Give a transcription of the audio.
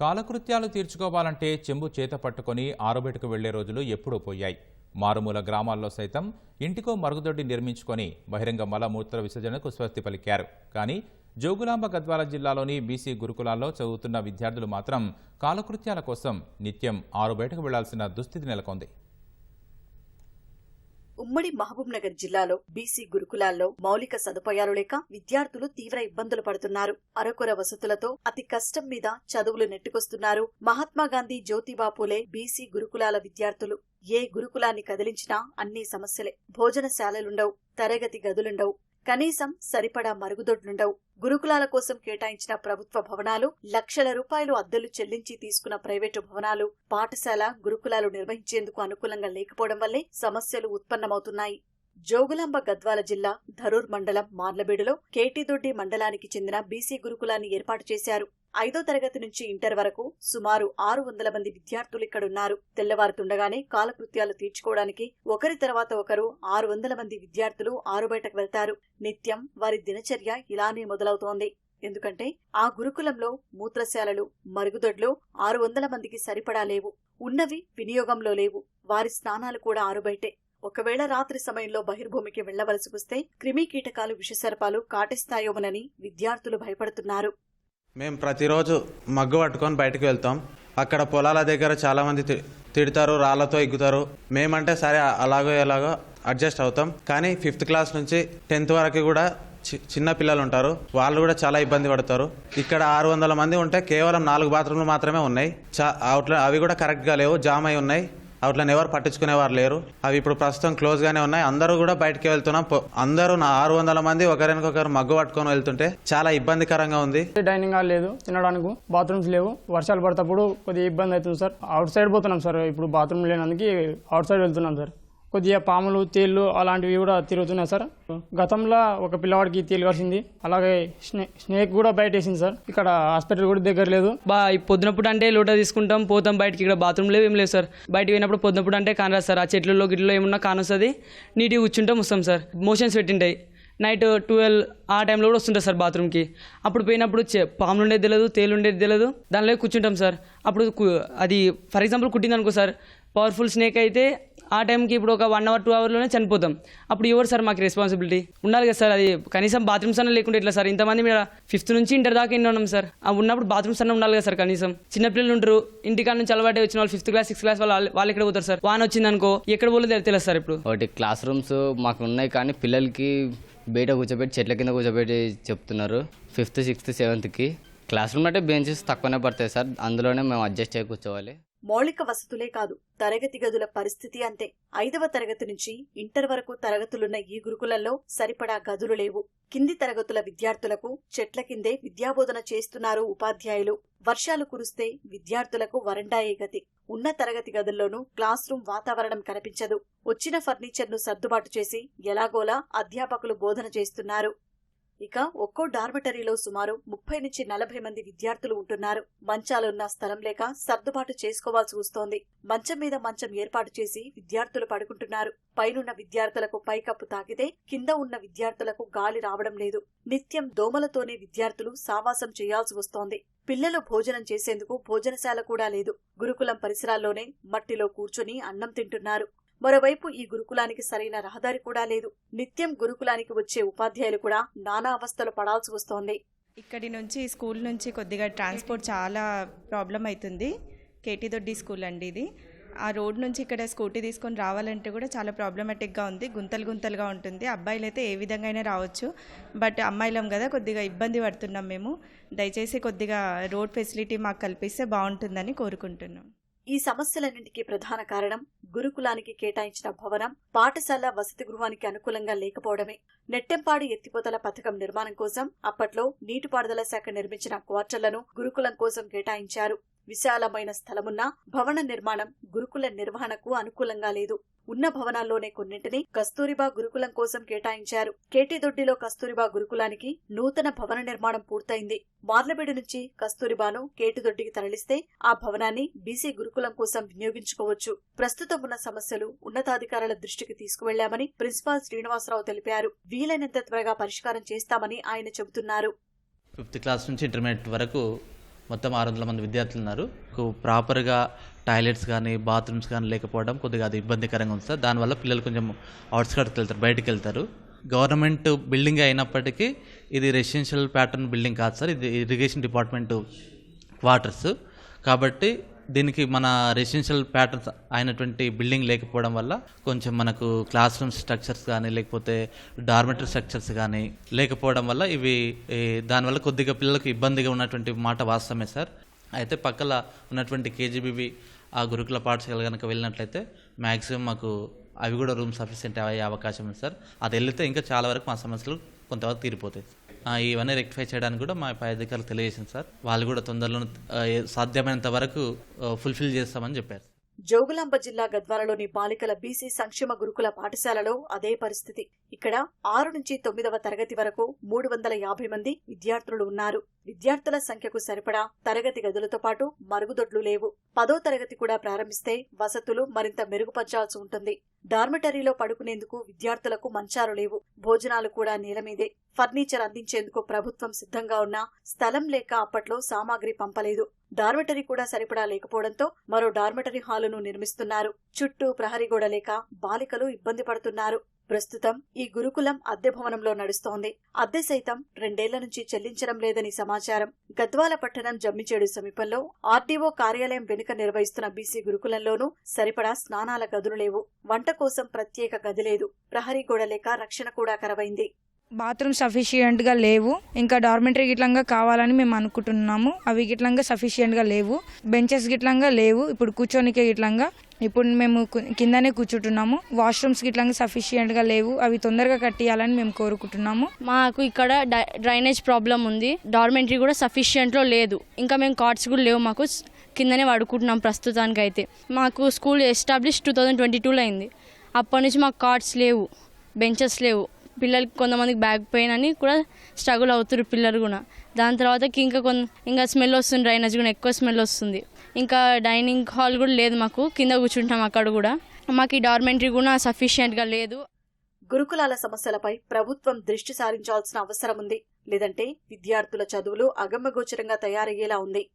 కాలకృత్యాలు తీర్చుకోవాలంటే చెంబు చేత పట్టుకొని ఆరుబయటకు వెళ్ళే రోజులు ఎప్పుడూ పోయాయి. మారుమూల గ్రామాల్లో సైతం ఇంటికో మరుగుదొడ్డి నిర్మించుకొని బహిరంగ మలమూత్ర విసర్జనకు స్వస్తి పలికారు. కానీ జోగులాంబ గద్వాల జిల్లాలోని బీసీ గురుకులాల్లో చదువుతున్న విద్యార్థులు మాత్రం కాలకృత్యాల కోసం నిత్యం ఆరు బయటకు వెళ్ళాల్సిన దుస్థితి నెలకొంది. ఉమ్మడి మహబూబ్ నగర్ జిల్లాలో బీసీ గురుకులాల్లో మౌలిక సదుపాయాలు లేక విద్యార్థులు తీవ్ర ఇబ్బందులు పడుతున్నారు. అరకొర వసతులతో అతి కష్టం మీద చదువులు నెట్టుకొస్తున్నారు మహాత్మా గాంధీ జ్యోతిబా పూలే బీసీ గురుకులాల విద్యార్థులు. ఏ గురుకులాన్ని కదిలించినా అన్ని సమస్యలే. భోజనశాలలుండవు తరగతి గదులుండవు. కనీసం సరిపడా మరుగుదొడ్లుండవు. గురుకులాల కోసం కేటాయించిన ప్రభుత్వ భవనాలు లక్షల రూపాయలు అద్దెలు చెల్లించి తీసుకున్న ప్రైవేటు భవనాలు పాఠశాల గురుకులాలు నిర్వహించేందుకు అనుకూలంగా లేకపోవడం వల్లే సమస్యలు ఉత్పన్నమవుతున్నాయి. జోగులాంబ గద్వాల జిల్లా ధరూర్ మండలం మార్లబీడులో కేటీదొడ్డి మండలానికి చెందిన బీసీ గురుకులాన్ని ఏర్పాటు చేశారు. ఐదో తరగతి నుంచి ఇంటర్ వరకు సుమారు ఆరు వందల మంది విద్యార్థులు ఇక్కడున్నారు. తెల్లవారుతుండగానే కాలకృత్యాలు తీర్చుకోవడానికి ఒకరి తర్వాత ఒకరు ఆరు వందల మంది విద్యార్థులు ఆరు బయటకు వెళ్తారు. నిత్యం వారి దినచర్య ఇలానే మొదలవుతోంది. ఎందుకంటే ఆ గురుకులంలో మూత్రశాలలు మరుగుదొడ్లు ఆరు వందల మందికి సరిపడా లేవు. ఉన్నవి వినియోగంలో లేవు. వారి స్నానాలు కూడా ఆరుబయటే ఒకవేళ రాత్రి సమయంలో బహిర్భూమికి వెళ్ళవలసి వస్తే క్రిమి కీటకాలు విషసర్పాలు కాటేస్తాయోమనని విద్యార్థులు భయపడుతున్నారు. మేము ప్రతిరోజు మగ్గు పట్టుకొని బయటకు వెళ్తాం. అక్కడ పొలాల దగ్గర చాలా మంది తి- తిడతారు రాళ్ళతో ఎగ్గుతారు మేమంటే సరే అలాగో ఎలాగో అడ్జస్ట్ అవుతాం. కానీ ఫిఫ్త్ క్లాస్ నుంచి టెన్త్ వరకు కూడా చి- చిన్న పిల్లలు ఉంటారు వాళ్ళు కూడా చాలా ఇబ్బంది పడతారు. ఇక్కడ ఆరు వందల మంది ఉంటే కేవలం నాలుగు బాత్రూమ్లు మాత్రమే ఉన్నాయి. చా అవి కూడా కరెక్ట్గా లేవు. జామ్ అయి ఉన్నాయి. అవుట్లను ఎవరు పట్టించుకునేవారు లేరు. అవి ఇప్పుడు ప్రస్తుతం క్లోజ్ గానే ఉన్నాయి. అందరూ కూడా బయటకి వెళ్తున్నాం. అందరూ నా ఆరు వందల మంది ఒకరినొకరు మగ్గు పట్టుకొని వెళ్తుంటే చాలా ఇబ్బందికరంగా ఉంది. డైనింగ్ హాల్ లేదు తినడానికి బాత్రూమ్స్ లేవు. వర్షాలు పడతప్పుడు కొద్దిగా ఇబ్బంది అవుతుంది సార్. అవుట్ సైడ్ పోతున్నాం సార్ ఇప్పుడు బాత్రూమ్ లేనందుకు అవుట్ సైడ్ వెళ్తున్నాం సార్. కొద్దిగా పాములు తేళ్ళు అలాంటివి కూడా తిరుగుతున్నాయి సార్. గతంలో ఒక పిల్లవాడికి తేలు కలిసింది అలాగే స్నే స్నేక్ కూడా బయట వేసింది సార్. ఇక్కడ హాస్పిటల్ కూడా దగ్గర లేదు. బా పొద్దునప్పుడు అంటే లోట తీసుకుంటాం పోతాం బయటకి ఇక్కడ బాత్రూమ్ లేవు ఏం లేవు సార్. బయటకు పోయినప్పుడు పొద్దునప్పుడు అంటే కానరాదు సార్. ఆ చెట్లలో గిట్లో ఏమన్నా కానొస్తుంది. నీట్గా కూర్చుంటాం వస్తాం సార్. మోషన్స్ పెట్టింటాయి. నైట్ ట్వెల్వ్ ఆ టైంలో కూడా వస్తుంటారు సార్ బాత్రూమ్కి. అప్పుడు పోయినప్పుడు పాములు ఉండేది తెలియదు తేలు ఉండేది తెలియదు దానిలో కూర్చుంటాం సార్. అప్పుడు అది ఫర్ ఎగ్జాంపుల్ కుట్టింది అనుకో సార్. పవర్ఫుల్ స్నేక్ అయితే ఆ టైంకి ఇప్పుడు ఒక వన్ అవర్ టూ అవర్లోనే చనిపోతాం. అప్పుడు ఎవరు సార్ మాకు రెస్పాన్సిబిలిటీ ఉండాలి కదా సార్ అది కనీసం బాత్రూమ్స్ అన్న లేకుంటే ఇట్లా సార్? ఇంతమంది మీరు ఫిఫ్త్ నుంచి ఇంటర్ దాకా ఎన్ని ఉన్నాం సార్? ఉన్నప్పుడు బాత్రూమ్స్ అన్న ఉండాలి కదా సార్ కనీసం. చిన్నపిల్లలు ఉంటారు ఇంటికాడ నుంచి అలవాటు వచ్చిన వాళ్ళు ఫిఫ్త్ క్లాస్ సిక్స్త్ క్లాస్ వాళ్ళు వాళ్ళు ఎక్కడ పోతారు సార్? వాన్ వచ్చింది అనుకో ఎక్కడ పోలేదు తెలియదు సార్ ఇప్పుడు. ఒకటి క్లాస్ రూమ్స్ మాకు ఉన్నాయి కానీ పిల్లలకి బయట కూర్చోబెట్టి చెట్ల కింద కూర్చోబెట్టి చెప్తున్నారు. ఫిఫ్త్ సిక్స్త్ సెవెంత్కి క్లాస్ రూమ్ అంటే బెంచెస్ తక్కువనే పడతాయి సార్. అందులోనే మేము అడ్జస్ట్ అయ్యి కూర్చోవాలి. మౌలిక వసతులే కాదు తరగతి గదుల పరిస్థితి అంతే. ఐదవ తరగతి నుంచి ఇంటర్ వరకు తరగతులున్న ఈ గురుకులంలో సరిపడా గదులు లేవు. కింది తరగతుల విద్యార్థులకు చెట్ల కిందే విద్యాబోధన చేస్తున్నారు ఉపాధ్యాయులు. వర్షాలు కురిస్తే విద్యార్థులకు వరండాయే గతి. ఉన్న తరగతి గదుల్లోనూ క్లాస్ రూమ్ వాతావరణం కనిపించదు. వచ్చిన ఫర్నిచర్ను సర్దుబాటు చేసి ఎలాగోలా అధ్యాపకులు బోధన చేస్తున్నారు. ఇక ఒక్కో డార్మిటరీలో సుమారు ముప్పై నుంచి నలభై మంది విద్యార్థులు ఉంటున్నారు. మంచాలున్న స్థలం లేక సర్దుబాటు చేసుకోవాల్సి వస్తోంది. మంచం మీద మంచం ఏర్పాటు చేసి విద్యార్థులు పడుకుంటున్నారు. పైనున్న విద్యార్థులకు పైకప్పు తాకితే కింద ఉన్న విద్యార్థులకు గాలి రావడం లేదు. నిత్యం దోమలతోనే విద్యార్థులు సావాసం చేయాల్సి వస్తోంది. పిల్లలు భోజనం చేసేందుకు భోజనశాల కూడా లేదు. గురుకులం పరిసరాల్లోనే మట్టిలో కూర్చుని అన్నం తింటున్నారు. మరోవైపు ఈ గురుకులానికి సరైన రహదారి కూడా లేదు. నిత్యం గురుకులానికి వచ్చే ఉపాధ్యాయులు కూడా నానా అవస్థలు పడాల్సి వస్తోంది. ఇక్కడి నుంచి స్కూల్ నుంచి కొద్దిగా ట్రాన్స్పోర్ట్ చాలా ప్రాబ్లం అవుతుంది కేటీ దొడ్డి స్కూల్ అండి ఇది. ఆ రోడ్ నుంచి ఇక్కడ స్కూటీ తీసుకొని రావాలంటే కూడా చాలా ప్రాబ్లమాటిక్గా ఉంది. గుంతలు గుంతలుగా ఉంటుంది. అబ్బాయిలు అయితే ఏ విధంగా అయినా రావచ్చు. బట్ అమ్మాయిలం కదా కొద్దిగా ఇబ్బంది పడుతున్నాం మేము. దయచేసి కొద్దిగా రోడ్ ఫెసిలిటీ మాకు కల్పిస్తే బాగుంటుందని కోరుకుంటున్నాం. ఈ సమస్యలన్నింటికీ ప్రధాన కారణం గురుకులానికి కేటాయించిన భవనం పాఠశాల వసతి గృహానికి అనుకూలంగా లేకపోవడమే. నెట్టెంపాడు ఎత్తిపోతల పథకం నిర్మాణం కోసం అప్పట్లో నీటిపారుదల శాఖ నిర్మించిన క్వార్టర్లను గురుకులం కోసం కేటాయించారు. విశాలమైన స్థలమున్నా భవన నిర్మాణం గురుకుల నిర్వహణకు అనుకూలంగా లేదు. ఉన్న భవనాల్లోనే కొన్నింటిని కస్తూరిబా గురుకులం కోసం కేటాయించారు. కేటీదొడ్డిలో కస్తూరిబా గురుకులానికి నూతన భవన నిర్మాణం పూర్తయింది. మార్లబేడు నుంచి కస్తూరిబాను కేటిదొడ్డికి తరలిస్తే ఆ భవనాన్ని బీసీ గురుకులం కోసం వినియోగించుకోవచ్చు. ప్రస్తుతం ఉన్న సమస్యలు ఉన్నతాధికారుల దృష్టికి తీసుకువెళ్ళామని ప్రిన్సిపాల్ శ్రీనివాసరావు తెలిపారు. వీలైనంత త్వరగా పరిష్కారం చేస్తామని ఆయన చెబుతున్నారు. ఫిఫ్త్ క్లాస్ నుంచి ఇంటర్మీడియట్ వరకు మొత్తం ఆరు వందల మంది విద్యార్థులు ఉన్నారు. ప్రాపర్గా టాయిలెట్స్ కానీ బాత్రూమ్స్ కానీ లేకపోవడం కొద్దిగా అది ఇబ్బందికరంగా ఉంది సార్. దానివల్ల పిల్లలు కొంచెం అవుట్స్కట్కి వెళ్తారు బయటికి వెళ్తారు. గవర్నమెంట్ బిల్డింగ్ అయినప్పటికీ ఇది రెసిడెన్షియల్ ప్యాటర్న్ బిల్డింగ్ కాదు సార్. ఇది ఇరిగేషన్ డిపార్ట్మెంట్ క్వార్టర్స్ కాబట్టి దీనికి మన రెసిడెన్షియల్ ప్యాటర్న్స్ అయినటువంటి బిల్డింగ్ లేకపోవడం వల్ల కొంచెం మనకు క్లాస్ రూమ్ స్ట్రక్చర్స్ కానీ లేకపోతే డార్మెటరీ స్ట్రక్చర్స్ కానీ లేకపోవడం వల్ల ఇవి దానివల్ల కొద్దిగా పిల్లలకు ఇబ్బందిగా ఉన్నటువంటి మాట వాస్తవమే సార్. అయితే పక్కల ఉన్నటువంటి కేజీబీబీ ఆ గురుకుల పాఠశాల కనుక వెళ్ళినట్లయితే మ్యాక్సిమం మాకు అవి కూడా రూమ్ సఫిషియెంట్ అయ్యే అవకాశం ఉంది సార్. అది వెళ్తే ఇంకా చాలా వరకు మా సమస్యలు కొంతవరకు తీరిపోతాయి. ఇవన్నీ రెక్టిఫై చేయడానికి కూడా మా పై అధికారులు తెలియజేసింది సార్. వాళ్ళు కూడా తొందరలో సాధ్యమైనంత వరకు ఫుల్ఫిల్ చేస్తామని చెప్పారు. జోగులాంబ జిల్లా గద్వాలలోని బాలికల బీసీ సంక్షేమ గురుకుల పాఠశాలలో అదే పరిస్థితి. ఇక్కడ ఆరు నుంచి తొమ్మిదవ తరగతి వరకు మూడు వందల యాభై మంది విద్యార్థులు ఉన్నారు. విద్యార్థుల సంఖ్యకు సరిపడా తరగతి గదులతో పాటు మరుగుదొడ్లు లేవు. పదో తరగతి కూడా ప్రారంభిస్తే వసతులు మరింత మెరుగుపరచాల్సి ఉంటుంది. డార్మిటరీలో పడుకునేందుకు విద్యార్థులకు మంచాలు లేవు. భోజనాలు కూడా నేల మీదే. ఫర్నిచర్ అందించేందుకు ప్రభుత్వం సిద్ధంగా ఉన్నా స్థలం లేక అప్పట్లో సామాగ్రి పంపలేదు. డార్మెటరీ కూడా సరిపడా లేకపోవడంతో మరో డార్మెటరీ హాలును నిర్మిస్తున్నారు. చుట్టూ ప్రహరీ గోడ లేక బాలికలు ఇబ్బంది పడుతున్నారు. ప్రస్తుతం ఈ గురుకులం అద్దె భవనంలో నడుస్తోంది. అద్దె సైతం రెండేళ్ళ నుంచి చెల్లించడం లేదని సమాచారం. గద్వాల పట్టణం జమ్మిచేడు సమీపంలో ఆర్డీఓ కార్యాలయం వెనుక నిర్వహిస్తున్న బీసీ గురుకులంలోనూ సరిపడా స్నానాల గదులు లేవు. వంట కోసం ప్రత్యేక గది లేదు. ప్రహరీ గోడ లేక రక్షణ కూడా కరవైంది. బాత్రూమ్ సఫిషియెంట్గా లేవు. ఇంకా డార్మెంటరీ గిట్లంగా కావాలని మేము అనుకుంటున్నాము. అవి గిట్లంగా సఫిషియెంట్గా లేవు. బెంచెస్ గిట్లంగా లేవు. ఇప్పుడు కూర్చోనికే గిట్లంగా. ఇప్పుడు మేము కిందనే కూర్చుంటున్నాము. వాష్రూమ్స్ గిట్లంగా సఫిషియెంట్గా లేవు. అవి తొందరగా కట్టియాలని మేము కోరుకుంటున్నాము. మాకు ఇక్కడ డై- డ్రైనేజ్ ప్రాబ్లం ఉంది. డార్మెంటరీ కూడా సఫిషియెంట్లో లేదు. ఇంకా మేము కార్డ్స్ కూడా లేవు మాకు. కిందనే పడుకుంటున్నాం ప్రస్తుతానికి అయితే మాకు school establish two thousand twenty టూలో అయింది. అప్పటి నుంచి మాకు కార్డ్స్ లేవు. బెంచెస్ లేవు. పిల్లలకి కొంతమందికి బ్యాక్ పెయిన్ అని కూడా స్ట్రగుల్ అవుతున్నారు పిల్లలు కూడా. దాని తర్వాతకి ఇంకా కొంత ఇంకా స్మెల్ వస్తుంది డ్రైనేజ్ కూడా ఎక్కువ స్మెల్ వస్తుంది. ఇంకా డైనింగ్ హాల్ కూడా లేదు మాకు కింద కూర్చుంటాం అక్కడ కూడా. మాకు ఈ డార్మెంటరీ కూడా సఫిషియెంట్గా లేదు. గురుకులాల సమస్యలపై ప్రభుత్వం దృష్టి సారించాల్సిన అవసరం ఉంది. లేదంటే విద్యార్థుల చదువులు అగమ్యగోచరంగా తయారయ్యేలా ఉంది.